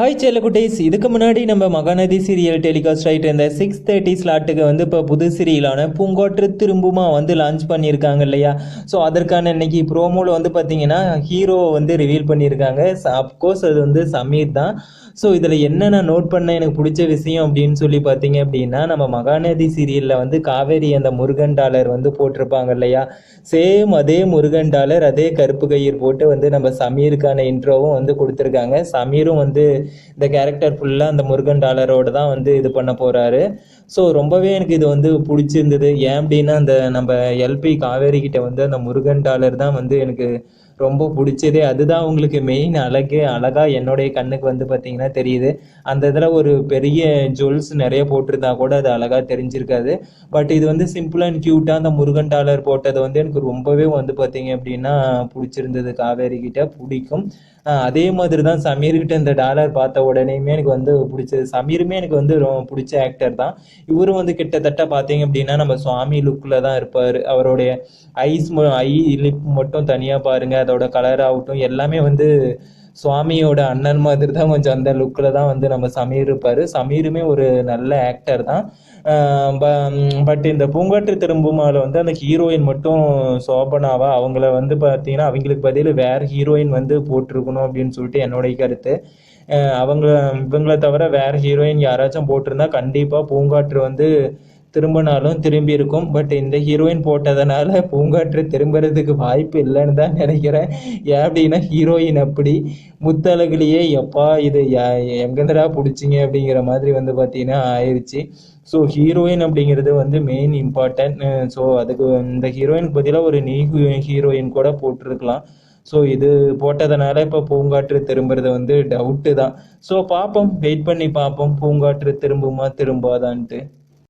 Hi செல்லக்குட்டீஸ். இதுக்கு முன்னாடி நம்ம மகாநதி சீரியல் டெலிகாஸ்ட் ஆகிட்டு இருந்த சிக்ஸ் தேர்ட்டி ஸ்லாட்டுக்கு வந்து இப்போ புது சீரியலான பூங்கோற்று திரும்புமா வந்து லான்ச் பண்ணியிருக்காங்க இல்லையா? ஸோ அதற்கான இன்னைக்கு ப்ரோமோவில் வந்து பார்த்தீங்கன்னா ஹீரோவை வந்து ரிவீல் பண்ணியிருக்காங்க. அப்கோர்ஸ் அது வந்து சமீர் தான். ஸோ இதில் என்ன நான் நோட் பண்ண எனக்கு பிடிச்ச விஷயம் அப்படின்னு சொல்லி பார்த்தீங்க அப்படின்னா நம்ம மகாநதி சீரியலில் வந்து காவேரி அந்த முருகன் டாலர் வந்து போட்டிருப்பாங்க இல்லையா? சேம் அதே முருகன் டாலர் அதே கருப்பு கயிறு போட்டு வந்து நம்ம சமீருக்கான இன்ட்ரோவும் வந்து கொடுத்துருக்காங்க. சமீரும் வந்து இந்த கேரக்டர் ஃபுல்லாக அந்த முருகன் டாலரோடு தான் வந்து இது பண்ண போகிறாரு ஸோ ரொம்பவே எனக்கு இது வந்து பிடிச்சிருந்தது. ஏன் அப்படின்னா அந்த நம்ம எல்பி காவேரி கிட்ட வந்து அந்த முருகன் டாலர் தான் வந்து எனக்கு ரொம்ப பிடிச்சதே அதுதான் உங்களுக்கு மெயின் அழகு. அழகா என்னுடைய கண்ணுக்கு வந்து பார்த்தீங்கன்னா தெரியுது. அந்த இதில் ஒரு பெரிய ஜுவல்ஸ் நிறைய போட்டிருந்தா கூட அது அழகாக தெரிஞ்சிருக்காது. பட் இது வந்து சிம்பிள் அண்ட் க்யூட்டாக அந்த முருகன் டாலர் போட்டது வந்து எனக்கு ரொம்பவே வந்து பார்த்தீங்க அப்படின்னா பிடிச்சிருந்தது. காவேரி கிட்ட பிடிக்கும். அதே மாதிரி தான் சமீர்கிட்ட இந்த டாலர் பார்த்த உடனேயுமே எனக்கு வந்து பிடிச்சது. சமீருமே எனக்கு வந்து ரொம்ப பிடிச்ச ஆக்டர் தான். இவரும் வந்து கிட்டத்தட்ட பார்த்தீங்க அப்படின்னா நம்ம சுவாமி லுக்கில் தான் இருப்பார். அவருடைய ஐஸ் ஐ லிப் மட்டும் தனியாக பாருங்கள் அதோட கலர் ஆகட்டும் எல்லாமே வந்து சுவாமியோட அண்ணன் மாதிரி தான் கொஞ்சம் அந்த லுக்கில் தான் வந்து நம்ம சமீர் இருப்பார். சமீருமே ஒரு நல்ல ஆக்டர் தான். பட் இந்த பூங்காற்று திரும்புமால வந்து அந்த ஹீரோயின் மட்டும் சோபனாவா? அவங்கள வந்து பார்த்தீங்கன்னா அவங்களுக்கு பதில் வேறு ஹீரோயின் வந்து போட்டிருக்கணும் அப்படின்னு சொல்லிட்டு என்னுடைய கருத்து. அவங்க இவங்கள தவிர வேறு ஹீரோயின் யாராச்சும் போட்டிருந்தா கண்டிப்பாக பூங்காற்று வந்து திரும்பினாலும் திரும்பி இருக்கும் பட் இந்த ஹீரோயின் போட்டதுனால பூங்காற்று திரும்புறதுக்கு வாய்ப்பு இல்லைன்னு தான் நினைக்கிறேன். ஏன் அப்படின்னா ஹீரோயின் அப்படி முத்தழகுலேயே எப்பா இது எங்கேருந்துடா பிடிச்சிங்க? அப்படிங்கிற மாதிரி வந்து பார்த்தீங்கன்னா ஆயிடுச்சு ஸோ ஹீரோயின் அப்படிங்கிறது வந்து மெயின் இம்பார்ட்டன்ட் ஸோ அதுக்கு இந்த ஹீரோயினுக்கு பதிலாக ஒரு நீ ஹீரோயின் கூட போட்டிருக்கலாம். ஸோ இது போட்டதுனால இப்போ பூங்காற்று திரும்புறது வந்து டவுட்டு தான். ஸோ பார்ப்போம். வெயிட் பண்ணி பார்ப்போம். பூங்காற்று திரும்புமா திரும்பாதான்ட்டு.